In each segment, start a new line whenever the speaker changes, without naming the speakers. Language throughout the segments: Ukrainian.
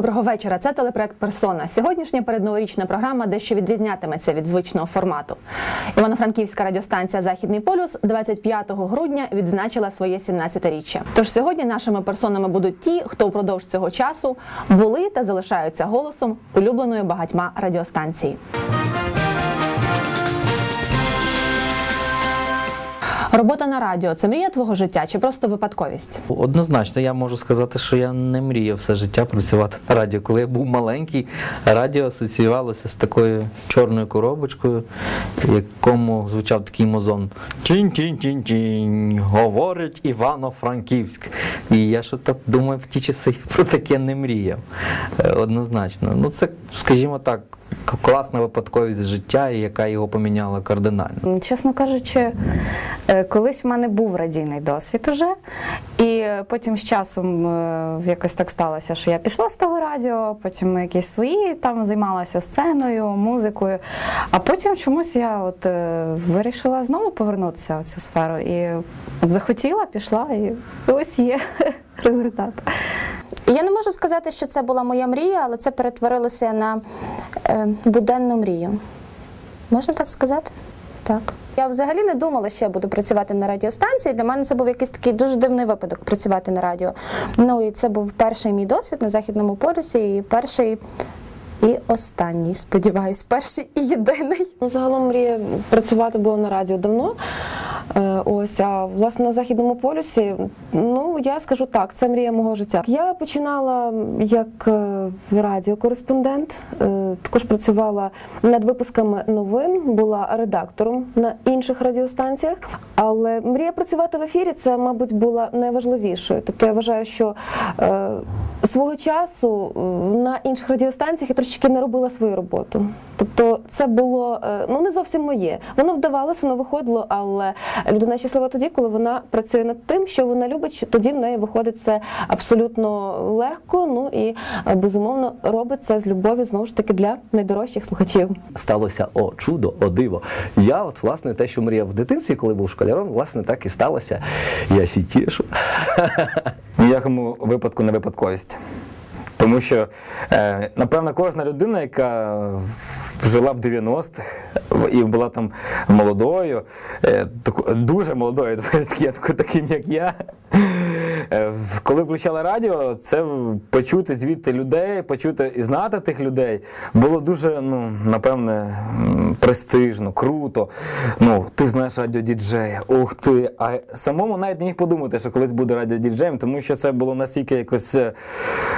Доброго вечора. Це телепроект Персона. Сьогоднішня передноворічна програма дещо відрізнятиметься від звичного формату. Івано-Франківська радіостанція Західний полюс 25 грудня відзначила своє 17-річчя. Тож сьогодні нашими персонами будуть ті, хто впродовж цього часу були та залишаються голосом улюбленої багатьма радіостанції. Робота на радіо це мрія твого життя чи просто випадковість?
Однозначно, я можу сказати, що я не мріяв все життя працювати на радіо. Коли я був маленький, радіо асоціювалося з такою чорною коробочкою, якому звучав такий мозон Тінь-тінь-тінь-тінь, говорить Івано-Франківськ. І я що так думаю, в ті часи про таке не мріяв. Е, Однозначно. Ну, це, скажімо так, класна випадковість життя, яка його поміняла кардинально.
Чесно кажучи, е, колись в мене був радійний досвід уже, і потім з часом е, якось так сталося, що я пішла з того радіо, потім якісь свої там займалася сценою, музикою. А потім чомусь я от е, вирішила знову повернутися в цю сферу. І от захотіла, пішла, і ось є результат.
Я не можу сказати, що це була моя мрія, але це перетворилося на е, буденну мрію. Можна так сказати? Так. Я взагалі не думала, що я буду працювати на радіостанції. Для мене це був якийсь такий дуже дивний випадок працювати на радіо. Ну і це був перший мій досвід на західному полюсі, і перший і останній, сподіваюсь, перший і єдиний.
Ну, загалом мрія працювати було на радіо давно. Е, Ось, а власне на західному полюсі, ну я скажу так, це мрія мого життя. Я починала як е, радіокореспондент, е, також працювала над випусками новин, була редактором на інших радіостанціях. Але мрія працювати в ефірі це, мабуть, була найважливішою. Тобто я вважаю, що свого часу на інших радіостанціях я трошечки не робила свою роботу. Тобто це було ну не зовсім моє. Воно вдавалося, воно виходило, але людина щаслива тоді, коли вона працює над тим, що вона любить, що тоді в неї виходить це абсолютно легко. Ну і е, безумовно робить це з любов'ю знову ж таки для найдорожчих слухачів.
сталося о чудо, о диво. Я, от, власне, те, що мріяв в дитинстві, коли був школяром, власне, так і сталося. Я сі тішу.
В ніякому випадку не випадковість. Тому що, е, напевно, кожна людина, яка жила в 90-х і була там молодою, е, дуже молодою, таким як я, коли включала радіо, це почути звідти людей, почути і знати тих людей було дуже, ну, напевне, престижно, круто. Ну, ти знаєш радіодіджея, ух ти. А самому навіть не міг подумати, що колись буде радіодіджеєм, тому що це було настільки якось е,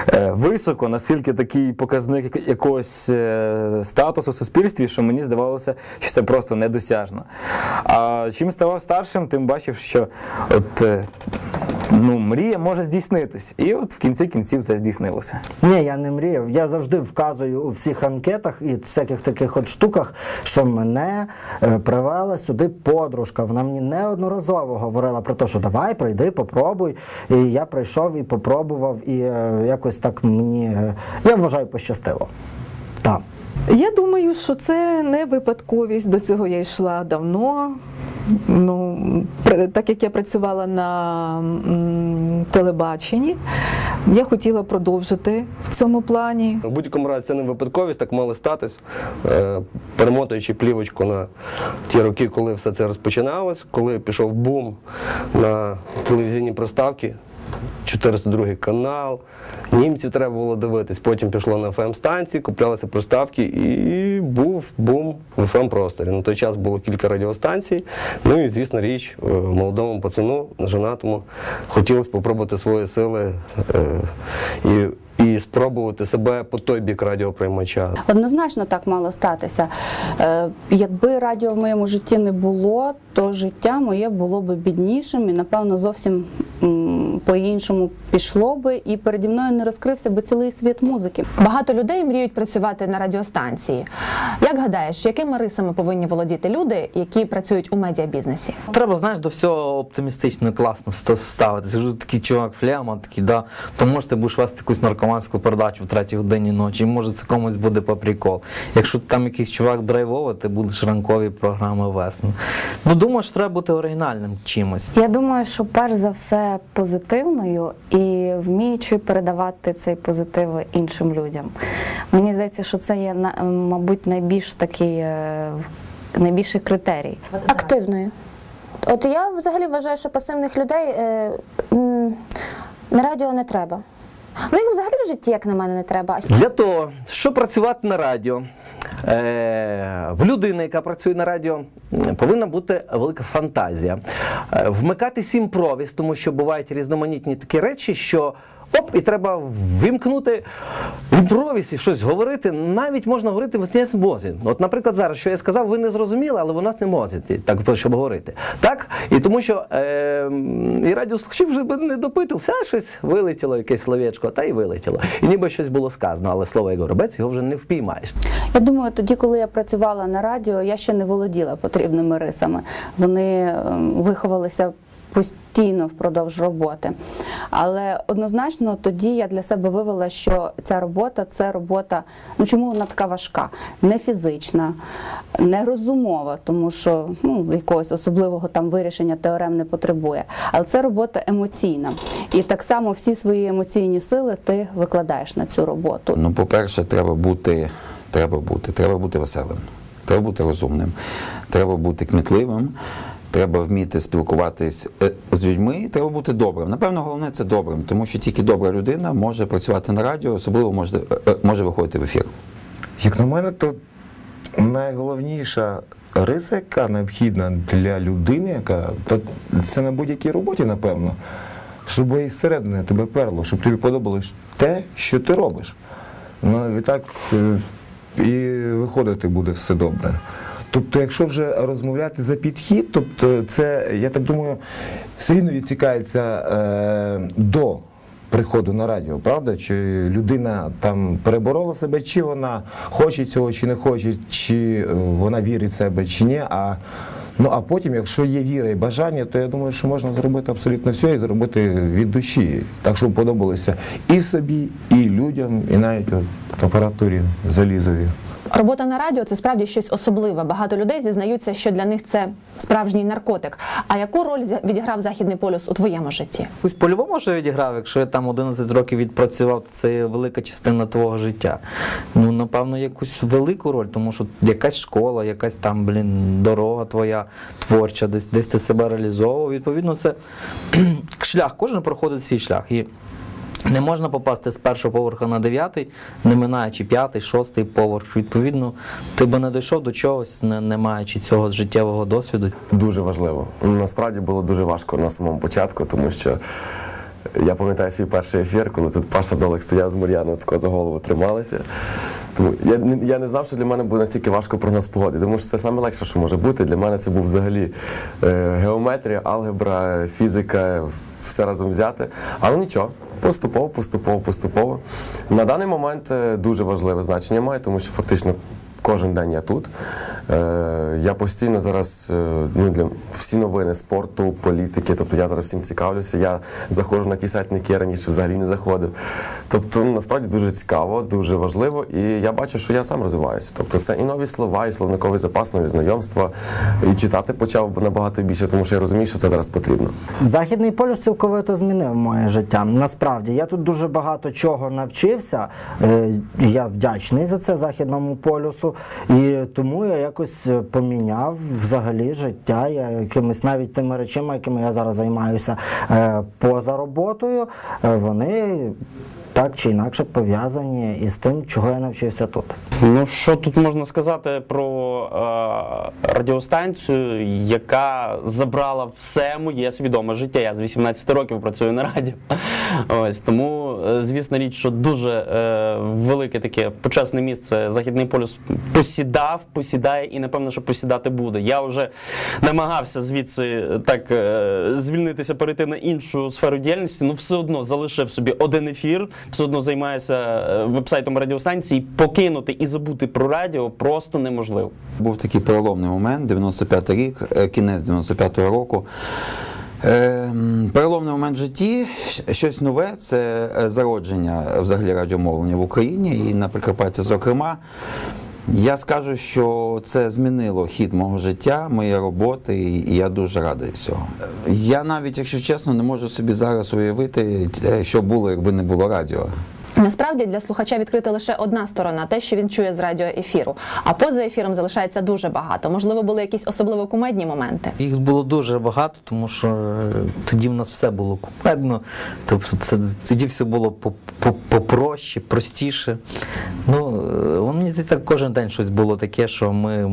е, високо, наскільки такий показник якогось е, статусу в суспільстві, що мені здавалося, що це просто недосяжно. А чим ставав старшим, тим бачив, що от. Ну, мрія може здійснитись. І от в кінці кінців це здійснилося.
Ні, я не мріяв. Я завжди вказую у всіх анкетах і всяких таких от штуках, що мене е, привела сюди подружка. Вона мені неодноразово говорила про те, що давай, прийди, попробуй. І я прийшов і попробував, і е, якось так мені, е, я вважаю, пощастило. Так.
Я думаю, що це не випадковість. До цього я йшла давно. Ну, так як я працювала на телебаченні, я хотіла продовжити в цьому плані.
В будь-якому разі це не випадковість, так мало статись. Е, Перемотуючи плівочку на ті роки, коли все це розпочиналось, коли пішов бум на телевізійні проставки, 402 канал, німців треба було дивитись, потім пішло на ФМ-станції, куплялися приставки і був бум в ФМ-просторі. На той час було кілька радіостанцій. Ну і, звісно, річ, е, молодому пацану, женатому, хотілося спробувати свої сили е, і, і спробувати себе по той бік радіоприймача.
Однозначно так мало статися. Е, Якби радіо в моєму житті не було, то життя моє було б біднішим і, напевно, зовсім по-іншому пішло би, і переді мною не розкрився би цілий світ музики.
Багато людей мріють працювати на радіостанції. Як гадаєш, якими рисами повинні володіти люди, які працюють у медіабізнесі?
Треба, знаєш, до всього оптимістично і класно ставитися. Кажу, такий чувак фляма, такий, да, то може ти будеш вести якусь наркоманську передачу в третій годині ночі, і може це комусь буде по прикол. Якщо там якийсь чувак драйвовий, ти будеш ранкові програми вести. Ну, думаю, що треба бути оригінальним чимось.
Я думаю, що перш за все позитив. Позитивною і вміючи передавати цей позитив іншим людям. Мені здається, що це є мабуть найбільш такий е, найбільший критерій.
Активною. От я взагалі вважаю, що пасивних людей е, м, на радіо не треба. Ну їх взагалі в житті, як на мене, не треба.
Для того, щоб працювати на радіо, е, в людини, яка працює на радіо, повинна бути велика фантазія. Вмикати сім провіз, тому що бувають різноманітні такі речі, що. Оп, і треба вимкнути в імпровізі щось говорити. Навіть можна говорити в цій мозі. От, наприклад, зараз, що я сказав, ви не зрозуміли, але вона не може так, щоб говорити. Так? І тому що е, і радіослухачі вже би не допитав, все щось вилетіло, якесь словечко, та й вилетіло. І ніби щось було сказано, але слово як горобець його вже не впіймаєш.
Я думаю, тоді, коли я працювала на радіо, я ще не володіла потрібними рисами. Вони ем, виховалися постійно впродовж роботи. Але однозначно тоді я для себе вивела, що ця робота це робота. Ну чому вона така важка? Не фізична, не розумова, тому що ну, якогось особливого там вирішення теорем не потребує. Але це робота емоційна. І так само всі свої емоційні сили ти викладаєш на цю роботу.
Ну, по-перше, треба бути, треба бути, треба бути веселим, треба бути розумним, треба бути кмітливим, треба вміти спілкуватись е, з людьми, треба бути добрим. Напевно, головне це добрим, тому що тільки добра людина може працювати на радіо, особливо може, е, може виходити в ефір.
Як на мене, то найголовніша риса, яка необхідна для людини, яка це на будь-якій роботі, напевно, щоб із середини тебе перло, щоб тобі подобалось те, що ти робиш. Ну і так е, і виходити буде все добре. Тобто, якщо вже розмовляти за підхід, тобто це, я так думаю, все рівно відсікається е, до приходу на радіо, правда? Чи людина там переборола себе, чи вона хоче цього, чи не хоче, чи е, вона вірить в себе, чи ні. А, ну, а потім, якщо є віра і бажання, то я думаю, що можна зробити абсолютно все і зробити від душі, так щоб подобалося і собі, і людям, і навіть от, апаратурі залізові.
Робота на радіо це справді щось особливе. Багато людей зізнаються, що для них це справжній наркотик. А яку роль відіграв західний полюс у твоєму житті?
Якусь по-любому що відіграв, якщо я там 11 років відпрацював, це велика частина твого життя. Ну, напевно, якусь велику роль, тому що якась школа, якась там, блін, дорога твоя творча, десь, десь ти себе реалізовував. Відповідно, це шлях, кожен проходить свій шлях. І не можна попасти з першого поверха на дев'ятий, не минаючи п'ятий, шостий поверх. Відповідно, ти би не дійшов до чогось, не, не маючи цього життєвого досвіду.
Дуже важливо. Насправді було дуже важко на самому початку, тому що я пам'ятаю свій перший ефір, коли тут Паша Долик стояв з Мур'яном, тако за голову трималися. Тому я, я не знав, що для мене буде настільки важко прогноз погоди. Тому що це найлегше, що може бути. Для мене це був взагалі е, геометрія, алгебра, фізика, все разом взяти. Але нічого, поступово, поступово, поступово. На даний момент е, дуже важливе значення має, тому що фактично кожен день я тут. Е, я постійно зараз е, ну, для всі новини спорту, політики, тобто я зараз всім цікавлюся. Я заходжу на ті сайти, на які я раніше взагалі не заходив. Тобто, ну, насправді дуже цікаво, дуже важливо, і я бачу, що я сам розвиваюся. Тобто, це і нові слова, і словниковий запас, нові знайомства, і читати почав набагато більше, тому що я розумію, що це зараз потрібно.
Західний полюс цілковито змінив моє життя. Насправді я тут дуже багато чого навчився. Е, Я вдячний за це західному полюсу. І тому я якось е, поміняв взагалі життя. Я якимись навіть тими речами, якими я зараз займаюся е, поза роботою, е, вони так чи інакше пов'язані із тим, чого я навчився тут.
Ну, що тут можна сказати про е, радіостанцію, яка забрала все моє свідоме життя. Я з 18 років працюю на радіо. Ось тому, е, звісно, річ, що дуже е, велике таке почесне місце Західний полюс посідав, посідає і напевно, що посідати буде. Я вже намагався звідси так е, звільнитися, перейти на іншу сферу діяльності, ну все одно залишив собі один ефір, все одно займаюся е, вебсайтом радіостанції. Покинути і забути про радіо просто неможливо.
Був такий переломний момент, 95 рік, е, кінець 95-го року. Е, Переломний момент в житті, щось нове це е, зародження взагалі радіомовлення в Україні і на Прикарпатті, зокрема. Я скажу, що це змінило хід мого життя, моєї роботи, і я дуже радий цього. Я навіть, якщо чесно, не можу собі зараз уявити, е, що було, якби не було радіо.
Насправді для слухача відкрита лише одна сторона, те, що він чує з радіоефіру. А поза ефіром залишається дуже багато. Можливо, були якісь особливо кумедні моменти.
Їх було дуже багато, тому що е, тоді в нас все було кумедно. Тобто це тоді все було по- по- попроще, простіше. Ну, е, мені здається, кожен день щось було таке, що ми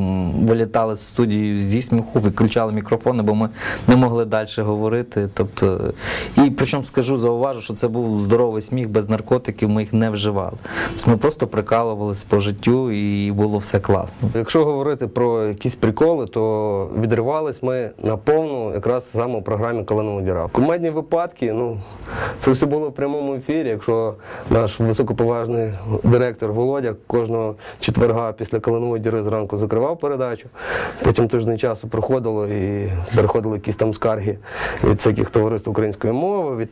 вилітали з студії зі сміху, виключали мікрофони, бо ми не могли далі говорити. Тобто, і причому скажу, зауважу, що це був здоровий сміх без наркотиків, ми їх не вживали. Тобто ми просто прикалувалися по життю і було все класно.
Якщо говорити про якісь приколи, то відривались ми на повну якраз саме у програмі Калинову діра. Кумедні випадки, ну це все було в прямому ефірі. Якщо наш високоповажний директор Володя кожного четверга після Калинової діри зранку закривав передачу, потім тиждень часу проходило і переходили якісь там скарги від всяких товариств української мови, від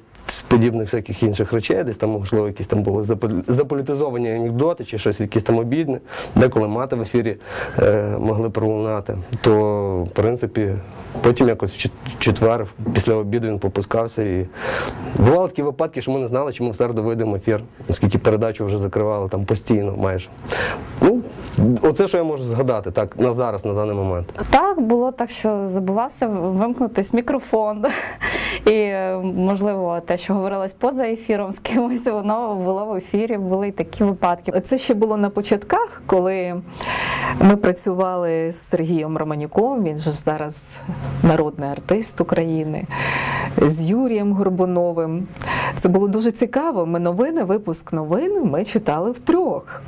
подібних всяких інших речей, десь там, можливо, якісь там були заполітизовані анекдоти чи щось якісь там обідне, деколи мати в ефірі е, могли пролунати. То, в принципі, потім якось в четвер після обіду він попускався. І бували такі випадки, що ми не знали, чи ми в середу вийдемо в ефір, оскільки передачу вже закривали там постійно майже. Ну, оце, що я можу згадати так на зараз, на даний момент.
Так, було так, що забувався вимкнутись мікрофон. І, можливо, те, що говорилось поза ефіром з кимось, воно було в ефірі, були й такі випадки.
Це ще було на початках, коли ми працювали з Сергієм Романюком, він же ж зараз народний артист України, з Юрієм Горбуновим. Це було дуже цікаво. Ми новини, випуск новин ми читали втрьох.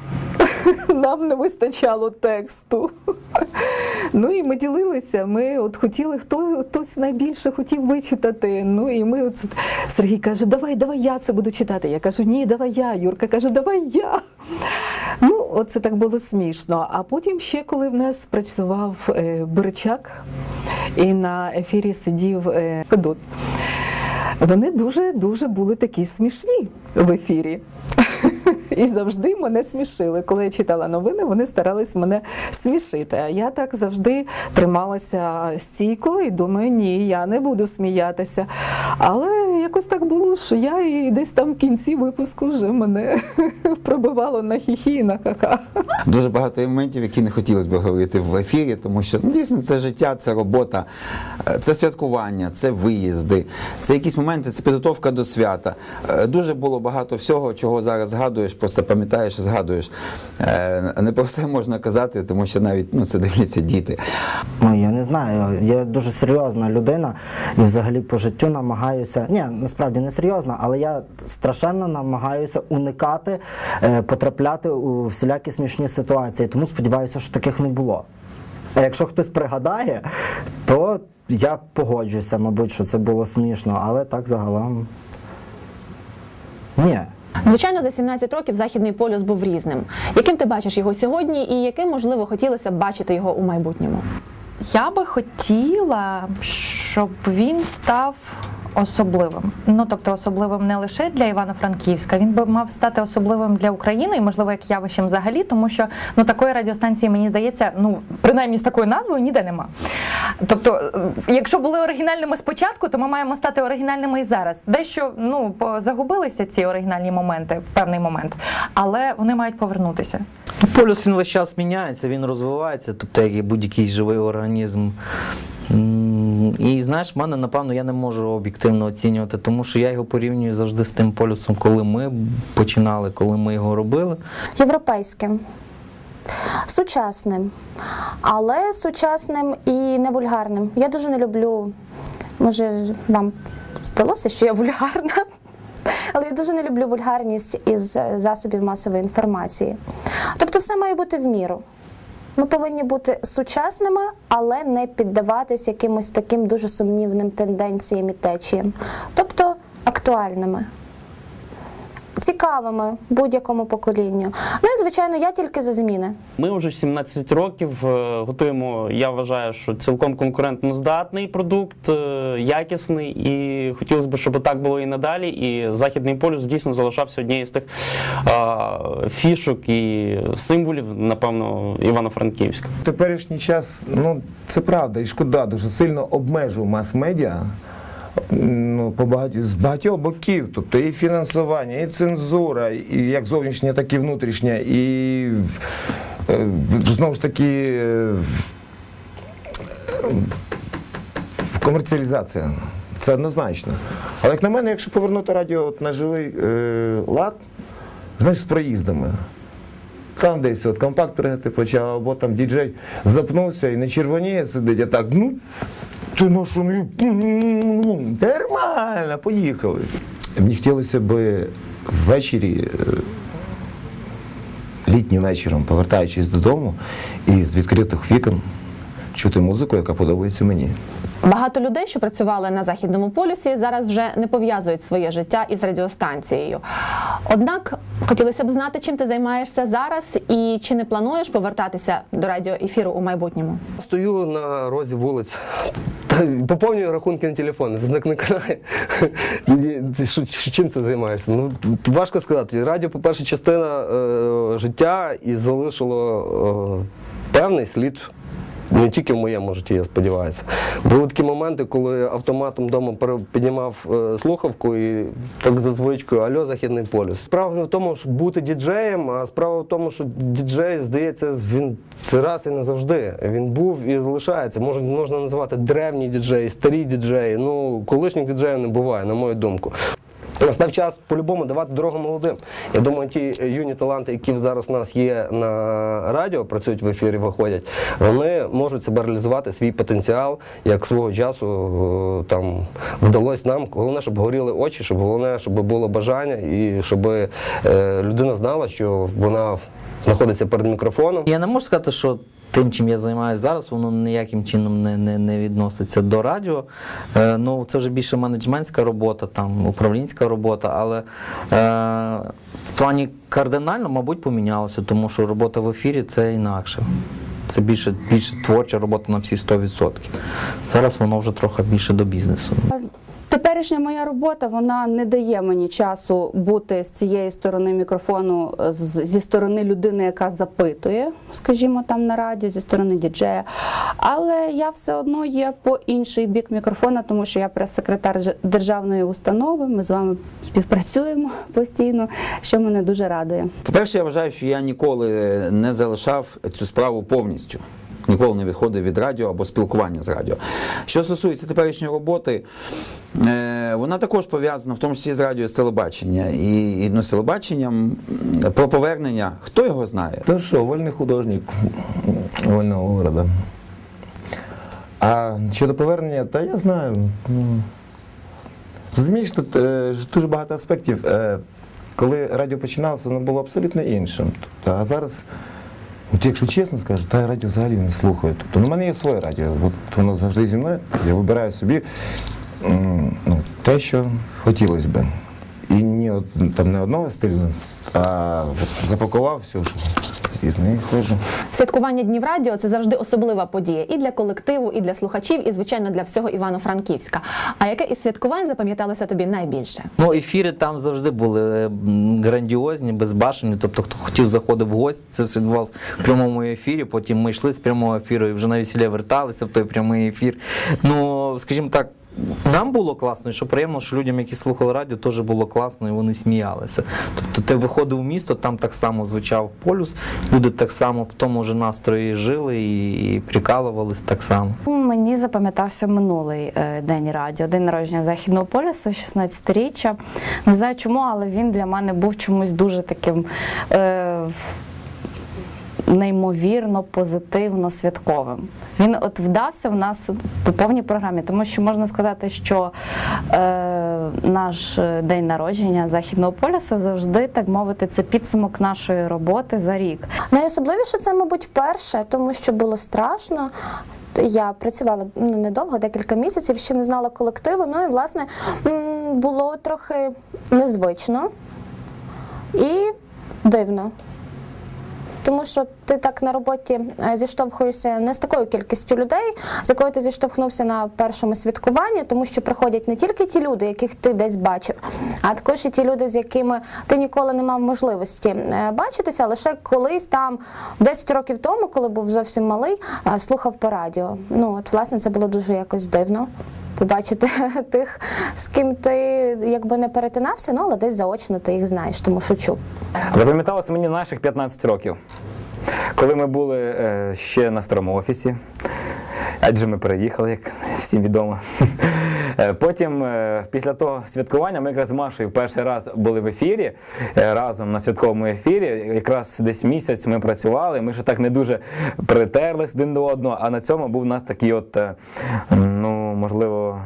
Нам не вистачало тексту. Ну і ми ділилися. Ми от хотіли, хто хтось найбільше хотів вичитати. Ну і ми от Сергій каже, давай, давай я це буду читати. Я кажу, ні, давай я. Юрка каже, давай я. Ну, оце так було смішно. А потім ще, коли в нас працював е, Боричак, і на ефірі сидів е, Федот, вони дуже дуже були такі смішні в ефірі. І завжди мене смішили. Коли я читала новини, вони старались мене смішити. А я так завжди трималася стійко і думаю, ні, я не буду сміятися. Але якось так було, що я і десь там в кінці випуску вже мене пробивало на хіхі і на ха-ха.
Дуже багато моментів, які не хотілося б говорити в ефірі, тому що ну, дійсно це життя, це робота, е, це святкування, це виїзди, це якісь моменти, це підготовка до свята. Е, Дуже було багато всього, чого зараз згадуєш, просто пам'ятаєш згадуєш. Е, Не про все можна казати, тому що навіть ну, це дивляться діти.
Ну, я не знаю, я дуже серйозна людина і взагалі по життю намагаюся. Ні, насправді не серйозна, але я страшенно намагаюся уникати, е, потрапляти у всілякі смішні ситуації. Тому сподіваюся, що таких не було. А якщо хтось пригадає, то я погоджуся, мабуть, що це було смішно, але так загалом. Ні.
Звичайно, за 17 років західний полюс був різним. Яким ти бачиш його сьогодні, і яким можливо хотілося б бачити його у майбутньому?
Я би хотіла, щоб він став особливим. Ну тобто особливим не лише для Івано-Франківська, він би мав стати особливим для України і, можливо, як явищем взагалі, тому що ну такої радіостанції, мені здається, ну принаймні з такою назвою ніде нема. Тобто, е, якщо були оригінальними спочатку, то ми маємо стати оригінальними і зараз. Дещо ну загубилися ці оригінальні моменти в певний момент, але вони мають повернутися.
Полюс він весь час міняється, він розвивається, тобто як і будь-який живий організм. І знаєш, мене, напевно, я не можу об'єктивно оцінювати, тому що я його порівнюю завжди з тим полюсом, коли ми починали, коли ми його робили.
європейським, сучасним, але сучасним і не вульгарним. Я дуже не люблю, може, вам здалося, що я вульгарна. Але я дуже не люблю вульгарність із засобів масової інформації. Тобто все має бути в міру. Ми повинні бути сучасними, але не піддаватись якимось таким дуже сумнівним тенденціям і течіям. Тобто актуальними. Цікавими будь-якому поколінню. Ну і звичайно, я тільки за зміни.
Ми вже 17 років е, готуємо, я вважаю, що цілком конкурентно здатний продукт, е, якісний, і хотілося б, щоб так було і надалі. І Західний полюс дійсно залишався однією з тих фішок і символів, напевно, Івано-Франківська.
В теперішній час, ну це правда, і шкода, дуже сильно обмежив мас-медіа. Ну, по багать... з багатьох боків, тобто і фінансування, і цензура, і як зовнішня, так і внутрішня, і е, знову ж таки е, комерціалізація. Це однозначно. Але як на мене, якщо повернути радіо от на живий е, лад, знаєш, з проїздами. Там десь от компакт ригати почав, або там діджей запнувся і не червоніє сидить, а так, ну, ти на що ну, нормально, поїхали. Мені хотілося б ввечері, е, літнім вечором, повертаючись додому, і з відкритих вікон чути музику, яка подобається мені.
Багато людей, що працювали на західному полюсі, зараз вже не пов'язують своє життя із радіостанцією. Однак хотілося б знати, чим ти займаєшся зараз, і чи не плануєш повертатися до радіоефіру у майбутньому?
Стою на розі вулиць. Поповнюю рахунки на телефон, так не канає. Чим це займаєшся? Ну, важко сказати. Радіо, по-перше, частина е, життя і залишило е, певний слід. Не тільки в моєму житті, я сподіваюся. Були такі моменти, коли автоматом вдома піднімав е, слухавку і так за звичкою Альо, Західний полюс. Справа не в тому, щоб бути діджеєм, а справа в тому, що діджей, здається, він це раз і не завжди. Він був і залишається. Може, можна називати древні діджеї, старі діджеї. Ну, колишніх діджеїв не буває, на мою думку. Настав час по-любому давати дорогу молодим. Я думаю, ті юні таланти, які зараз у нас є на радіо, працюють в ефірі, виходять, вони можуть себе реалізувати свій потенціал, як свого часу е, там вдалося нам. Головне, щоб горіли очі, щоб головне, щоб було бажання і щоб е, людина знала, що вона знаходиться перед мікрофоном.
Я не можу сказати, що тим, чим я займаюся зараз, воно ніяким чином не, не, не відноситься до радіо. Е, ну, це вже більше менеджментська робота, там, управлінська робота, але е, в плані кардинально, мабуть, помінялося, тому що робота в ефірі це інакше. Це більше, більше творча робота на всі 100%. Зараз воно вже трохи більше до бізнесу.
Теперішня моя робота вона не дає мені часу бути з цієї сторони мікрофону, зі сторони людини, яка запитує, скажімо, там на радіо, зі сторони діджея. Але я все одно є по інший бік мікрофона, тому що я прес-секретар державної установи. Ми з вами співпрацюємо постійно, що мене дуже радує.
По-перше, я вважаю, що я ніколи не залишав цю справу повністю. Ніколи не відходив від радіо або спілкування з радіо. Що стосується теперішньої роботи, е, вона також пов'язана в тому числі з радіо з телебачення. І, ну, з телебаченням про повернення, хто його знає?
Та що, вольний художник вольного города. А щодо повернення, та я знаю. ну, Розумієш, тут е, дуже багато аспектів. Е, коли радіо починалося, воно було абсолютно іншим. Тобто, а зараз, от якщо чесно скажу, та радіо взагалі не слухаю. Тобто, у мене є своє радіо, от воно завжди зі мною. Я вибираю собі ну, те, що хотілося би. І ні, там не одного стилю, а запакував все, що і з нею ходжу.
Святкування днів радіо це завжди особлива подія і для колективу, і для слухачів, і звичайно для всього Івано-Франківська. А яке із святкувань запам'яталося тобі найбільше?
Ну, ефіри там завжди були е, грандіозні, безбашені. Тобто, хто хотів заходив в гості, це все відбувалося в прямому ефірі. Потім ми йшли з прямого ефіру і вже на весілля верталися в той прямий ефір. Ну, скажімо так. Нам було класно, і що приємно, що людям, які слухали радіо, теж було класно і вони сміялися. Тобто ти виходив в місто, там так само звучав полюс, люди так само в тому ж настрої жили і, прикалувались так само.
Мені запам'ятався минулий е, день радіо, день народження Західного полюсу, 16-річчя. Не знаю чому, але він для мене був чомусь дуже таким. Е, Неймовірно позитивно святковим. Він от вдався в нас по повній програмі, тому що можна сказати, що е, наш е, день народження Західного полюсу завжди, так мовити, це підсумок нашої роботи за рік.
Найособливіше це, мабуть, перше, тому що було страшно. Я працювала ну, недовго, декілька місяців, ще не знала колективу. Ну і власне було трохи незвично. І дивно. Тому що ти так на роботі е, зіштовхуєшся не з такою кількістю людей, з якою ти зіштовхнувся на першому святкуванні, тому що приходять не тільки ті люди, яких ти десь бачив, а також і ті люди, з якими ти ніколи не мав можливості е, бачитися, лише колись там 10 років тому, коли був зовсім малий, е, слухав по радіо. Ну от власне це було дуже якось дивно. Побачити тих, з ким ти якби не перетинався, ну але десь заочно ти їх знаєш, тому що чув.
Запам'яталося мені наших 15 років, коли ми були е, ще на старому офісі. Адже ми переїхали, як всім відомо. Е, Потім, е, після того святкування, ми якраз з Машею перший раз були в ефірі е, разом на святковому ефірі. Якраз десь місяць ми працювали, ми ще так не дуже притерлись один до одного. А на цьому був у нас такий, от, ну, можливо,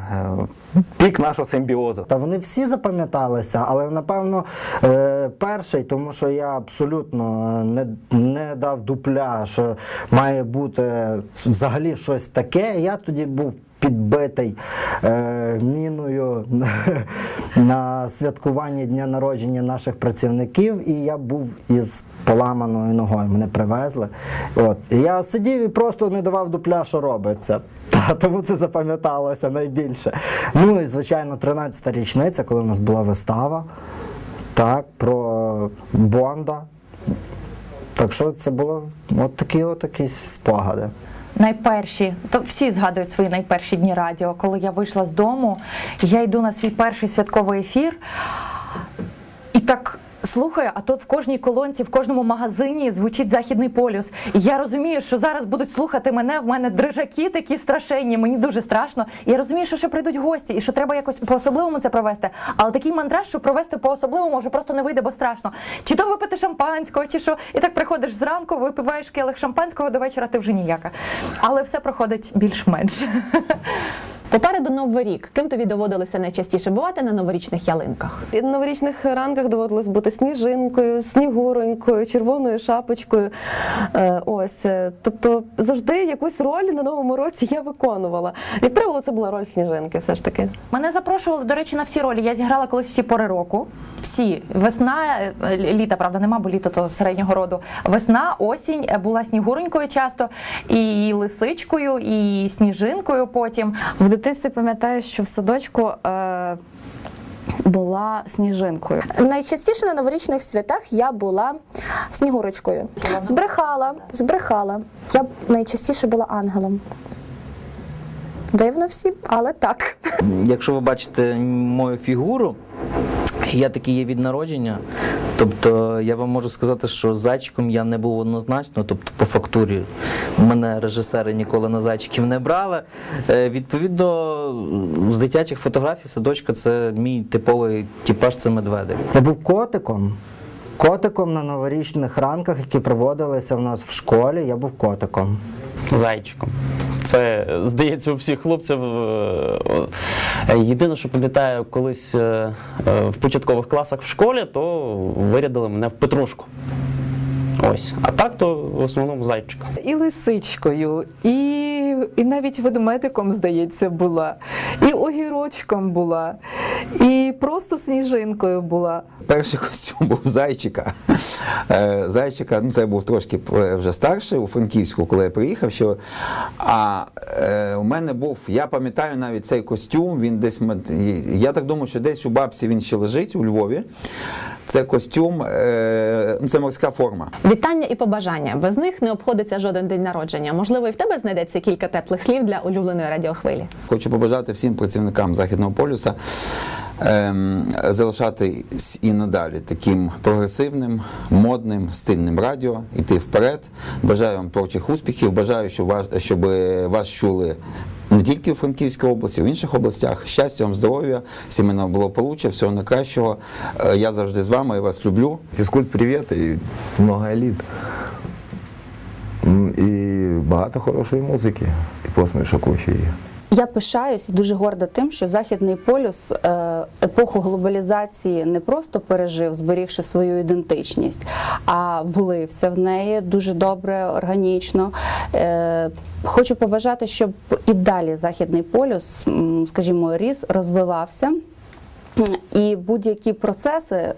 пік нашого симбіозу.
Та вони всі запам'яталися, але напевно перший, тому що я абсолютно не, не дав дупля, що має бути взагалі щось таке. Я тоді був підбитий е, міною на святкуванні дня народження наших працівників, і я був із поламаною ногою. Мене привезли. От. І я сидів і просто не давав дупля, що робиться. Та, тому це запам'яталося найбільше. Ну і звичайно, 13-та річниця, коли у нас була вистава, так, про Бонда. Так що це було от такі от якісь спогади.
Найперші, то всі згадують свої найперші дні радіо. Коли я вийшла з дому, я йду на свій перший святковий ефір. І так слухаю, а тут в кожній колонці, в кожному магазині звучить західний полюс. І я розумію, що зараз будуть слухати мене. В мене дрижаки такі страшенні, мені дуже страшно. І я розумію, що ще прийдуть гості, і що треба якось по-особливому це провести. Але такий мандраж, що провести по-особливому, може просто не вийде, бо страшно. Чи то випити шампанського, чи що. І так приходиш зранку, випиваєш келих шампанського до вечора, ти вже ніяка. Але все проходить більш-менш.
Попереду новий рік. Ким тобі доводилося найчастіше бувати на новорічних ялинках?
І на новорічних ранках доводилось бути сніжинкою, снігуронькою, червоною шапочкою. Е, Ось, е, тобто завжди якусь роль на новому році я виконувала. Як правило, це була роль сніжинки, все ж таки.
Мене запрошували, до речі, на всі ролі. Я зіграла колись всі пори року. Всі. Весна, е, літа, правда, нема, бо літо то середнього роду. Весна, осінь була снігуронькою часто, і лисичкою, і сніжинкою потім.
В дитинстві пам'ятаю, що в садочку е, була сніжинкою.
Найчастіше на новорічних святах я була снігурочкою. Збрехала, збрехала. Я б найчастіше була ангелом. Дивно всім, але так.
Якщо ви бачите мою фігуру, я такий є від народження. Тобто я вам можу сказати, що зайчиком я не був однозначно, тобто по фактурі мене режисери ніколи на зайчиків не брали. Е, Відповідно, з дитячих фотографій садочка це мій типовий типаж, це медведик.
Я був котиком. Котиком на новорічних ранках, які проводилися в нас в школі, я був котиком.
Зайчиком. Це здається у всіх хлопців. е, е, Єдине, що пам'ятаю, колись е, в початкових класах в школі, то вирядили мене в Петрушку. Ось. А так то в основному зайчиком.
І лисичкою, і, і навіть ведмедиком, здається, була, і огірочком була, і просто сніжинкою була.
Перший костюм був зайчика. Е, Зайчика, ну це був трошки е, вже старший у Франківську, коли я приїхав. Що, а е, у мене був, я пам'ятаю навіть цей костюм, він десь, я так думаю, що десь у бабці він ще лежить у Львові. Це костюм, е, ну це морська форма.
Вітання і побажання. Без них не обходиться жоден день народження. Можливо, і в тебе знайдеться кілька теплих слів для улюбленої радіохвилі.
Хочу побажати всім працівникам Західного полюса залишатись і надалі таким прогресивним, модним, стильним радіо, йти вперед. Бажаю вам творчих успіхів, бажаю, щоб вас, щоб вас чули. Не тільки у Франківській області, в інших областях. Щастя вам, здоров'я, сімейного благополуччя, всього найкращого. Е, Я завжди з вами, я вас люблю.
Фізкульт, привіт і много еліт. І багато хорошої музики і посмішок в ефірі.
Я пишаюсь дуже горда тим, що Західний полюс е, епоху глобалізації не просто пережив, зберігши свою ідентичність, а влився в неї дуже добре, органічно. Е, Хочу побажати, щоб і далі Західний полюс, скажімо, ріс, розвивався. І будь-які процеси е,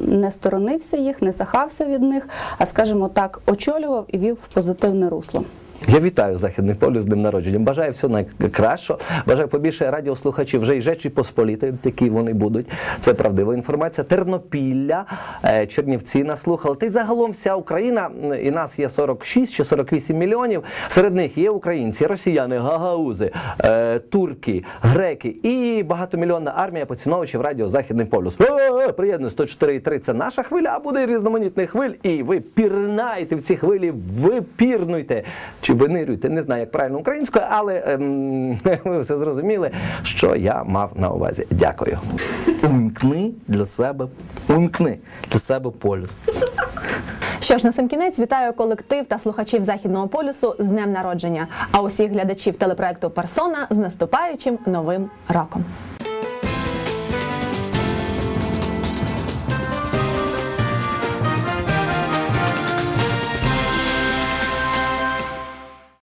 не сторонився їх, не сахався від них, а скажімо так, очолював і вів в позитивне русло.
Я вітаю Західний полюс з днем народженням. Бажаю всього найкращого. Бажаю побільше радіослухачів вже і Жечі Посполіти, такі вони будуть. Це правдива інформація. Тернопілля, е, Чернівці нас слухали. Та й загалом вся Україна, і нас є 46 чи 48 мільйонів. Серед них є українці, росіяни, гагаузи, е, турки, греки і багатомільйонна армія поціновувачів радіо Західний полюс. Е, Приєднуй 104,3 це наша хвиля, а буде різноманітних хвиль. І ви пірнаєте в ці хвилі, ви пірнуйте чи винирюйте, не знаю, як правильно українською, але ем, ви все зрозуміли, що я мав на увазі. Дякую.
Умкни для себе, умкни для себе полюс.
Що ж, на сам кінець вітаю колектив та слухачів Західного полюсу з днем народження, а усіх глядачів телепроекту Персона з наступаючим новим роком.